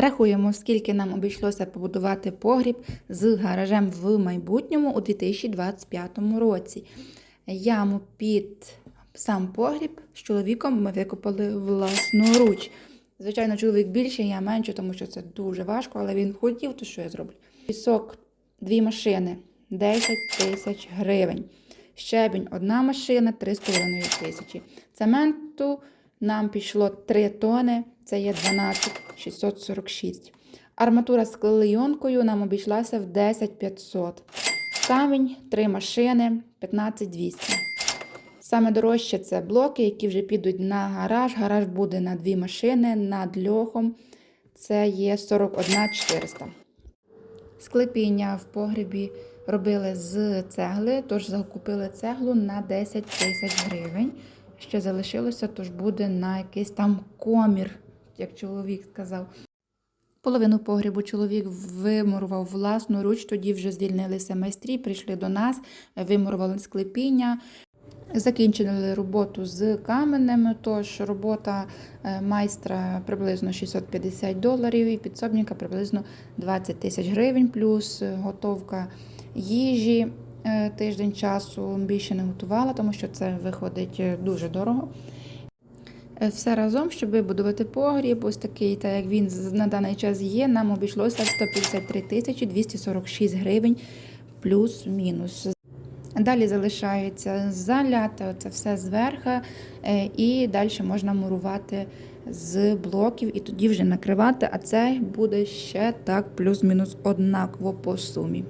Рахуємо, скільки нам обійшлося побудувати погріб з гаражем в майбутньому у 2025 році. Яму під сам погріб з чоловіком ми викопали власноруч. Звичайно, чоловік більше, я менше, тому що це дуже важко, але він хотів, то що я зроблю? Пісок, дві машини, 10 тисяч гривень. Щебінь, одна машина, 3,5 тисячі. Цементу нам пішло 3 тони, це є 12 646. Арматура з клейонкою нам обійшлася в 10 500. Камінь, 3 машини, 15 200. Саме дорожче це блоки, які вже підуть на гараж. Гараж буде на дві машини, над льохом. Це є 41 400. Склепіння в погребі робили з цегли, тож закупили цеглу на 10 тисяч гривень. Ще залишилося, тож буде на якийсь там комір, як чоловік сказав. Половину погрібу чоловік вимурував власноруч, тоді вже звільнилися майстрі, прийшли до нас, вимурували склепіння. Закінчили роботу з каменем, тож робота е, майстра приблизно 650 доларів і підсобника приблизно 20 тисяч гривень, плюс е, готовка їжі тиждень часу більше не готувала, тому що це виходить е, дуже дорого. Е, Все разом, щоб будувати погріб, ось такий, так як він на даний час є, нам обійшлося 153 тисячі 246 гривень плюс-мінус. Далі залишається заляти це все зверху, е, і далі можна мурувати з блоків і тоді вже накривати, а це буде ще так плюс-мінус однаково по сумі.